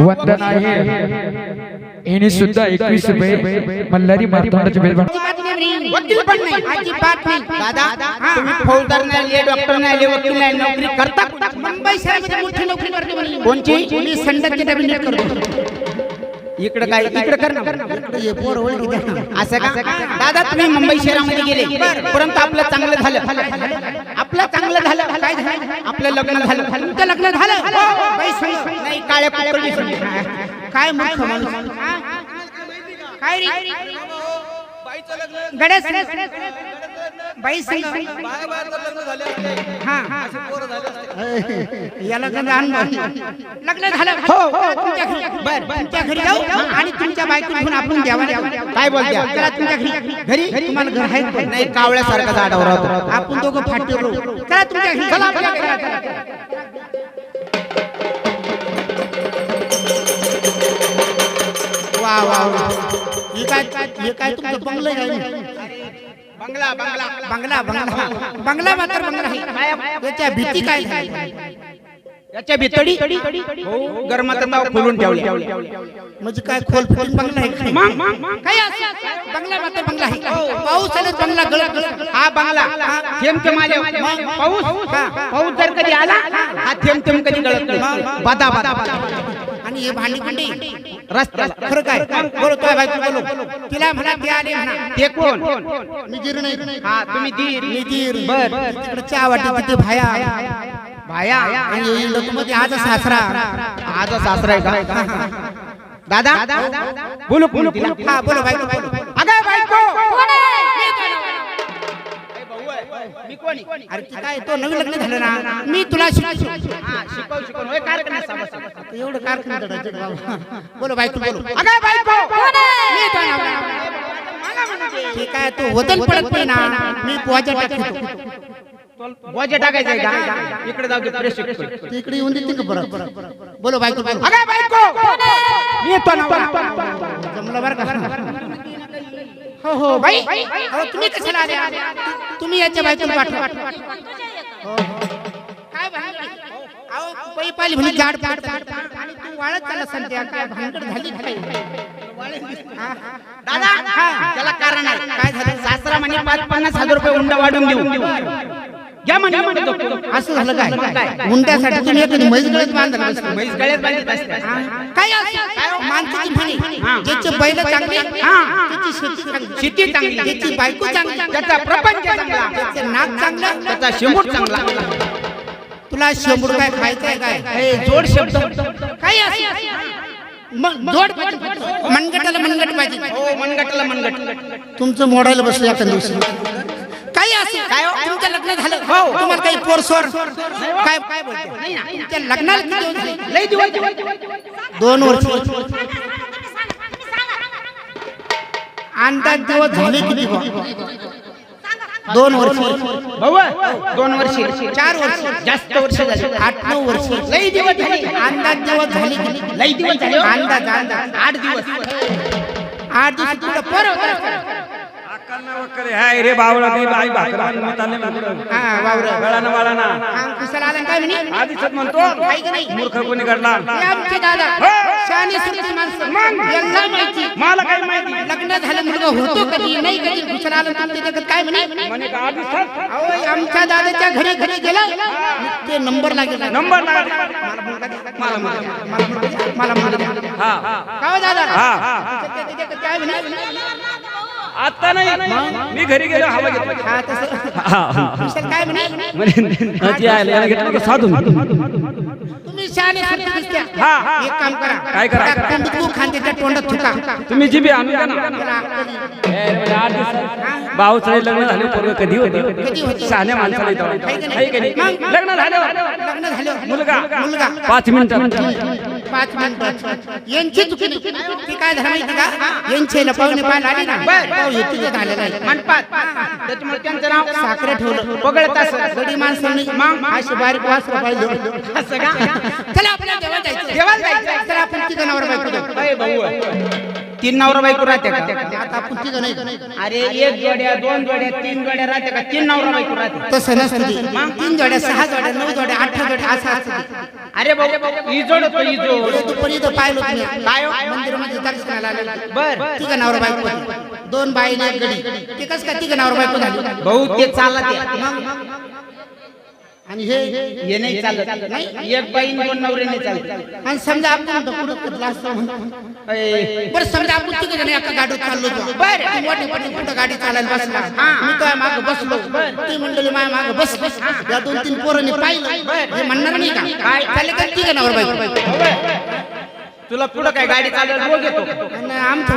वंदन हिने सुद्धा एकवीस रुपये मल्हारी मार्तंडाचे बेल वकील पण नाही. अजिबात नाही. दादा तुम्ही फौजदार नाही आले डॉक्टर नाही आले वकील नाही आले, नोकरी करता कुठं? मुंबई शहरामध्ये मोठी नोकरी करते म्हणे. कोणची? मी संडासचे डबे नीट करतो. इकडे काय? इकडे कर ना. हे पोर ओळखी द्या ना. असं का? दादा तुम्ही मुंबई शहरामध्ये गेले. परंतु आपलं चांगलं झालं. आपलं झालं? काय झालं? आपलं लग्न झालं. तुमचं लग्न झालं? बाई सांग. नाही काळ्या सोडली. काय मूर्ख माणूस? काय रे? गणेश. बाई सांग हा याला लग्न झालं. हो तुमच्या घरी. बर तुमच्या घरी जाऊ आणि तुमच्या बायकोला आपण द्यावा काय बोलत्या? चला तुमच्या घरी. घरी तुम्हाला घर आहे? नाही कावळ्यासारखा होता आपण दोघं फाटी राहू चला तुमच्या घरी. चला. वा वा वा. हे काय हे काय तुमचं बंगलं आहे काय बंगला बंगला. बंगला बंगला. बंगला मात्र बंगला आहे त्याच्या भीती काय? याच्या भितडी? गरमात ताव खोलून ठेवले म्हणजे काय खोल फिटिंग बंगला आहे काय? बंगला मात्र बंगला आहे पाऊस आला बंगला गळत गळत हा बंगला. थेंब थेंब आले. पाऊस? पाऊस जर कधी आला हा थेंब थेंब कधी गळत बादा बादा आणि हे भांडी भांडी? रस्त्याला. खरं काय? बोलो तो बायको बोलो. तिला म्हणा ते आले म्हणा. ते कोण? मी गिर नाही. हा तुम्ही धीर. मी धीर बर. तिकडे चहा वाटी तिथे भाया. भाया. आणि लोकमध्ये आज सासरा. आज सासरा आहे का? दादा? बोलू बोलू हा बोलो बायको. बोलो अगं बायको! मी कोणी? अरे ती काय तो नवीन लग्न झालं ना? मी तुला शिकवतो. हा शिकव शिकव होय. एवढं कारखाना चढायचं बाबा. बोलो बायको बोलो. अगं बायको! मी तो नवरा. ते काय तो वदन पडत नाही ना. मी पोहाच्या टाकतो. बोजे टाकायचं आहे का इकडे जाऊ दे प्रेस शिकतो. तिकडे येऊन देते का परत. बोलो बायको बोलो. अगं बायको! मी येतो नवरा जमलं बरं का? हो हो बाई अहो तुम्ही कशाला आले तुम्ही याच्या बायकोला पाठवा हो, हो. काय भानगड? अहो पै पाली म्हणे जाड पाड पाड पाड आणि तू वाळत चालला संध्या काय भानगड झाली काय हा, हा. दादा त्याला कारण आहे काय झालं सासरा म्हणे पाच पन्नास हजार रुपये हुंडा वाढून देऊ घ्या म्हणे. असं झालं काय हुंड्यासाठी तुम्ही एखादी म्हैस गळ्यात बांधलं बसलं. म्हैस गळ्यात बांधीत असते. काय असं? माणसाची म्हणे ज्याचे बैल चांगले त्याची शेती चांगली. शेती चांगली. त्याची बायको चांगली. त्याचा प्रपंच चांगला. त्याचं नाक चांगलं. त्याचा शेंबूड चांगला. तुला शेंबूड काय खायचंय काय? हे जोड शब्द. काय? मग जोड. मनगटाला मनगट पाहिजे. हो मनगटला मनगट तुमचं मोडायला बसलं एका दिवशी काही असं. काय तुमचं लग्न झालं. हो. तुम्हाला काही पोर सोर काय काय बोलतो? तुमच्या लग्नाला? लई दिवस दोन वर्ष. अंदाज दिवस झाले किती? दोन वर्ष. भाऊ दोन वर्ष. चार वर्ष. जास्त वर्ष झाले. आठ नऊ वर्ष. लई दिवस झाले. अंदाज दिवस झाले किती? लई दिवस झाले. अंदाज अंदाज. आठ दिवस. आठ दिवस. तुला पोर होता हाय रे बावळा मी बाई भाकरा मत आले हा वावर गळाना वाळाना कुशाला आला काय म्हणे आधीच म्हणतो काय की नाही मूर्ख कोणी करला हे आमचे दादा शहाणी सुरती माणसं यांना माहिती मला काय माहिती लग्न झालं मुलगा होतो कधी नाही कधी कुशाला आला तुमच्या जगात काय म्हणे म्हणे का आधीच थांब. अहो, आमच्या दादाच्या घरी घरी गेला ते नंबर लागेल नंबर लागला मला मुलगा- मला मला मुलगा. हा हा का हो दादा हा हा काय म्हणे आता नाही. मी घरी गेलो हवा घेतला. हा तसं. काय म्हणे? घेतलं का साधून तुम्ही शहाणे सुरती दिसत्या. हा, हा. एक काम करा. काय? त्या तोंडात थुका. तुम्ही जिबी आणून द्या ना त्याला अक्कल येईल. ए, म्हणजे भाऊचं लग्न झाले पोरग कधी कधी होतं? होतं? शहाण्या माणसाला का नाही? मग? लग्न झालं लग्न झालं मुलगा. मुलगा. पाच मिनिटं. पाच मिनिट. यांची चुकी. ती काय झालं माहिती का यांचे ना पाहुणे पाहायला आले ना. पाहू तुझं झालेलं आहे मंडपात त्याच्यामुळे त्यांचं नाव साखरे ठेवलं. असं गडी माणसांनी मग अशी बारीक वासरा पाहिलं. असं का? चला आपल्याला जेवण जायचं. जेवायला जायचं. चला आपण तिघं नवरा बायको तीन नवरा बायको राहते का? आता आपण तिघं नाही. अरे एक जोड्या दोन जोड्या तीन जोड्या राहते का? तीन नवरा बायको राहते तसं नसतं. तीन जोड्या सहा जोड्या नऊ जोड्या अठरा जोड्या असं असतं ते. अरे भाऊ जोड होतो जोड हे दुपारी इथं पाहिलं तुम्ही काय हो? मंदिरामध्ये दर्शनाला आलेलं. बर तिघं नवरा बायको होते. दोन बाईने एक गडी ते कसं काय तिघं नवरा बायको झाली भाऊ ते चालत आहे. आणि हे हे नाही चालत. नाही एक बाई दोन नवरे नाही चालत. आणि समजा आपण पुढं कुठला असतो बरं समजा आपण तिघं जण एका गाडीत चाललो होतो. बरं. मोठे मोठे कुठं गाडी चालायला बसला? मी तो मागे बसलो. ती मंडळी माझ्या मागे बस बस या दोन तीन पोरांनी पाहिलं. हे म्हणणार नाही का? काय चालेल का तिघं नवरा बायको? तुला पुढं काय गाडी चालवायला रोग येतो? आमचं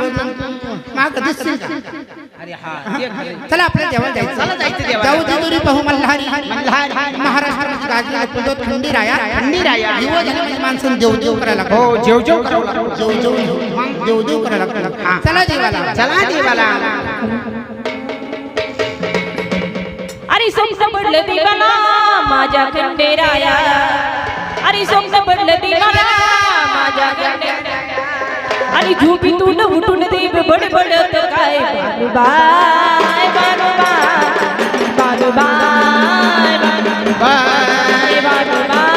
माग दिसतील का? चला आपल्या देवाला जायचं जाऊ दुरी पाहू मल्हारी. महाराष्ट्राची थंडी राया थंडी राया माणसं करायला हो जेव जेव जेव जेव करायला चला देवाला चला देवाला अरे सोम संपडलं दिवाना माझ्या खंडेराया. अरे सोम संपडलं दिवाना माझ्या आणि झोपीतून उठून देव बडबडत काय bye bye bye bye bye.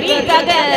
கவி ககல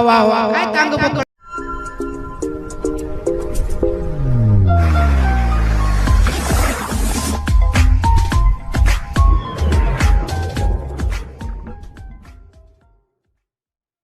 वा वा काय